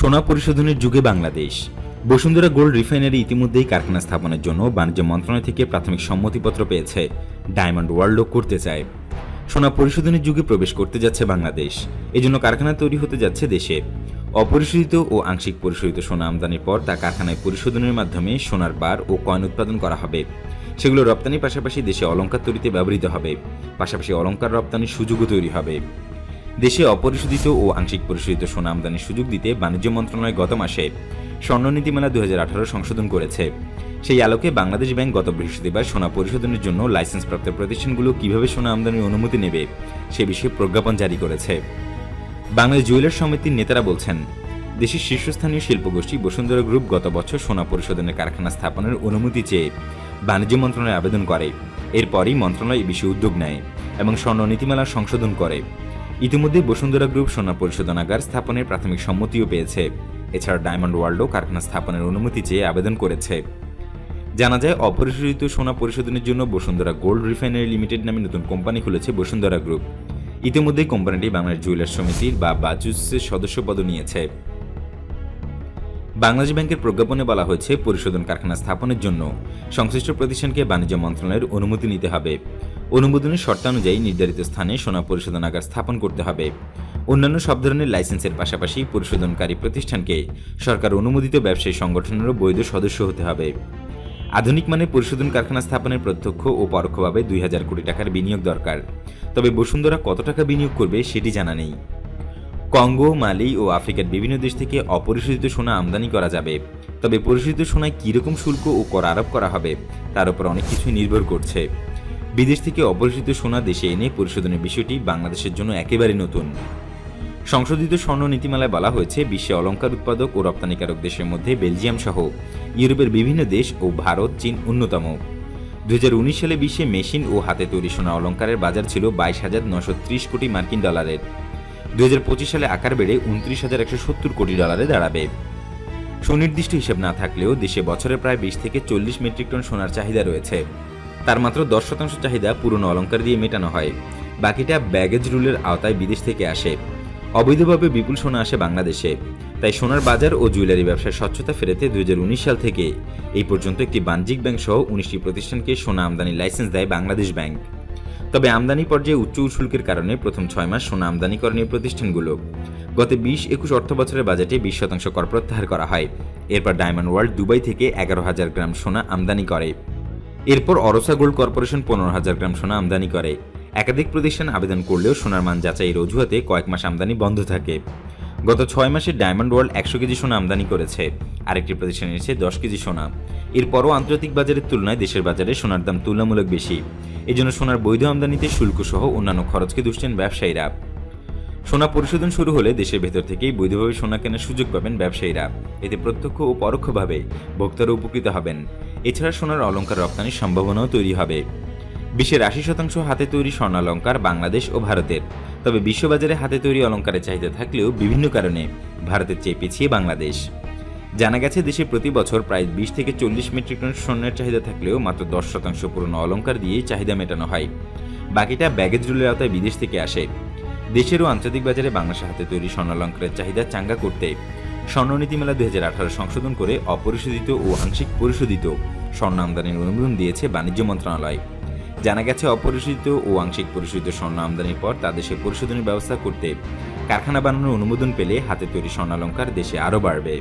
সোনা পরিশোধনের যুগে Bangladesh. Bashundhara gold refinery ইতিমধ্যেই কারখানা স্থাপনের জন্য বাণিজ্য মন্ত্রণালয় থেকে প্রাথমিক সম্মতিপত্র পেয়েছে। ডায়মন্ড ওয়ার্ল্ডও করতে চায়। সোনা পরিশোধনের যুগে প্রবেশ করতে যাচ্ছে বাংলাদেশ। এজন্য কারখানা তৈরি হতে যাচ্ছে দেশে। অপরিশোধিত ও আংশিক পরিশোধিত সোনা আমদানির পর তা কারখানায় পরিশোধনের মাধ্যমে সোনার বার ও কয়েন উৎপাদন করা হবে। সেগুলো রপ্তানির পাশাপাশি দেশে অলঙ্কার তৈরিতে ব্যবহৃত হবে। পাশাপাশি অলংকার রপ্তানির সুযোগও তৈরি হবে। দেশে অপরিশোধিত ও আংশিক পরিশোধিত সোনা আমদানির সুযোগ দিতে বাণিজ্য মন্ত্রণালয় গত মাসে স্বর্ণনীতিমালা দুহাজার আঠারো সংশোধন করেছে। সেই আলোকে বাংলাদেশ ব্যাংক গত বৃহস্পতিবার সোনা পরিশোধনের জন্য লাইসেন্সপ্রাপ্ত প্রতিষ্ঠানগুলো কীভাবে সোনা আমদানির অনুমতি নেবে সে বিষয়ে প্রজ্ঞাপন জারি করেছে। বাংলাদেশ জুয়েলার সমিতির নেতারা বলছেন, দেশের শীর্ষস্থানীয় শিল্পগোষ্ঠী বসুন্ধরা গ্রুপ গত বছর সোনা পরিশোধনের কারখানা স্থাপনের অনুমতি চেয়ে বাণিজ্য মন্ত্রণালয়ে আবেদন করে। এরপরই মন্ত্রণালয় এ বিষয়ে উদ্যোগ নেয় এবং স্বর্ণ নীতিমালা সংশোধন করে। ইতিমধ্যে বসুন্ধরা গ্রুপ সোনা পরিশোধনাগার স্থাপনের প্রাথমিক সম্মতিও পেয়েছে। এছাড়া ডায়মন্ড ওয়ার্ল্ডও কারখানা স্থাপনের অনুমতি চেয়ে আবেদন করেছে। জানা যায়, অপরিশোধিত সোনা পরিশোধনের জন্য বসুন্ধরা গোল্ড রিফাইনারি লিমিটেড নামে নতুন কোম্পানি খুলেছে বসুন্ধরা গ্রুপ। ইতিমধ্যেই কোম্পানিটি বাংলাদেশ জুয়েলার্স সমিতির বা বাজুসের সদস্যপদ নিয়েছে। বাংলাদেশ ব্যাংকের প্রজ্ঞাপনে বলা হয়েছে, পরিশোধন কারখানা স্থাপনের জন্য সংশ্লিষ্ট প্রতিষ্ঠানকে বাণিজ্য মন্ত্রণালয়ের অনুমতি নিতে হবে। অনুমোদনের শর্তানুযায়ী নির্ধারিত স্থানে সোনা পরিশোধনাগার স্থাপন করতে হবে। অন্যান্য সব ধরনের লাইসেন্সের পাশাপাশি পরিশোধনকারী প্রতিষ্ঠানকে সরকার অনুমোদিত ব্যবসায়ী সংগঠনেরও বৈধ সদস্য হতে হবে। আধুনিক মানের পরিশোধন কারখানা স্থাপনের প্রত্যক্ষ ও পরোক্ষভাবে দুই হাজার কোটি টাকার বিনিয়োগ দরকার। তবে বসুন্ধরা কত টাকা বিনিয়োগ করবে সেটি জানা নেই। কঙ্গো, মালি ও আফ্রিকার বিভিন্ন দেশ থেকে অপরিশোধিত সোনা আমদানি করা যাবে। তবে পরিশোধিত সোনায় কীরকম শুল্ক ও কর আরোপ করা হবে, তার উপর অনেক কিছুই নির্ভর করছে। বিদেশ থেকে অপরিশোধিত সোনা দেশে এনে পরিশোধনের বিষয়টি বাংলাদেশের জন্য একেবারে নতুন। সংশোধিত স্বর্ণ নীতিমালায় বলা হয়েছে, বিশ্বে অলংকার উৎপাদক ও রপ্তানিকারক দেশের মধ্যে বেলজিয়াম সহ ইউরোপের বিভিন্ন দেশ ও ভারত, চীন অন্যতম। দুহাজার উনিশ সালে বিশ্বে মেশিন ও হাতে তৈরি সোনা অলংকারের বাজার ছিল বাইশ হাজার নশো ত্রিশ কোটি মার্কিন ডলারের। দুই হাজার পঁচিশ সালে আকার বেড়ে উনত্রিশ হাজার একশো সত্তর কোটি ডলারে দাঁড়াবে। সুনির্দিষ্ট হিসেব না থাকলেও দেশে বছরে প্রায় বিশ থেকে চল্লিশ মেট্রিক টন সোনার চাহিদা রয়েছে। তার মাত্র দশ শতাংশ চাহিদা পুরনো অলংকার দিয়ে মেটানো হয়। বাকিটা ব্যাগেজ রুলের আওতায় বিদেশ থেকে আসে। অবৈধভাবে বিপুল সোনা আসে বাংলাদেশে। তাই সোনার বাজার ও জুয়েলারি ব্যবসায় স্বচ্ছতা ফেরাতে দুই সাল থেকে এই পর্যন্ত একটি বাণিজ্যিক ব্যাংক সহ উনিশটি প্রতিষ্ঠানকে সোনা আমদানি লাইসেন্স দেয় বাংলাদেশ ব্যাংক। তবে আমদানি পর্যায়ে উচ্চ শুল্কের কারণে প্রথম ছয় মাস সোনা আমদানি করেনি প্রতিষ্ঠানগুলো। গত বিশ একুশ অর্থ বছরের বাজেটে বিশ শতাংশ কর প্রত্যাহার করা হয়। এরপর ডায়মন্ড ওয়ার্ল্ড দুবাই থেকে এগারো হাজার গ্রাম সোনা আমদানি করে। এরপর অরসা গোল্ড কর্পোরেশন পনেরো হাজার গ্রাম সোনা আমদানি করে। একাধিক প্রতিষ্ঠান আবেদন করলেও সোনার মান যাচাইয়ের অজুহাতে কয়েক মাস আমদানি বন্ধ থাকে। গত ছয় মাসে ডায়মন্ড ওয়ার্ল্ড একশো কেজি সোনা আমদানি করেছে। আরেকটি প্রতিষ্ঠান এনেছে দশ কেজি সোনা। এরপরও আন্তর্জাতিক বাজারের তুলনায় দেশের বাজারে সোনার দাম তুলনামূলক বেশি। এজন্য সোনার বৈধ আমদানিতে শুল্ক সহ অন্যান্য খরচকে দুষছেন ব্যবসায়ীরা। সোনা পরিশোধন শুরু হলে দেশের ভেতর থেকেই বৈধভাবে সোনা কেনার সুযোগ পাবেন ব্যবসায়ীরা। এতে প্রত্যক্ষ ও পরোক্ষভাবে ভোক্তারা উপকৃত হবেন। এছাড়া সোনার অলংকার রপ্তানির সম্ভাবনাও তৈরি হবে। বিশ্বের আশি শতাংশ হাতে তৈরি স্বর্ণালঙ্কার বাংলাদেশ ও ভারতের। তবে বিশ্ববাজারে হাতে তৈরি অলঙ্কারের চাহিদা থাকলেও বিভিন্ন কারণে ভারতের চেয়ে পিছিয়ে বাংলাদেশ। জানা গেছে, দেশে প্রতি বছর প্রায় বিশ থেকে চল্লিশ মেট্রিক টন স্বর্ণের চাহিদা থাকলেও মাত্র দশ শতাংশ পুরনো অলঙ্কার দিয়েই চাহিদা মেটানো হয়। বাকিটা ব্যাগেজ রুলের আওতায় বিদেশ থেকে আসে। দেশের ও আন্তর্জাতিক বাজারে বাংলাদেশের হাতে তৈরি স্বর্ণালঙ্কারের চাহিদা চাঙ্গা করতে স্বর্ণ মেলা দুই হাজার আঠারো সংশোধন করে অপরিশোধিত ও আংশিক পরিশোধিত স্বর্ণ আমদানির অনুমোদন দিয়েছে বাণিজ্য মন্ত্রণালয়। জানা গেছে, অপরিশোধিত ও আংশিক পরিশোধিত স্বর্ণ আমদানির পর তা দেশে পরিশোধনের ব্যবস্থা করতে কারখানা বানানোর অনুমোদন পেলে হাতে তৈরি স্বর্ণালঙ্কার দেশে আরও বাড়বে।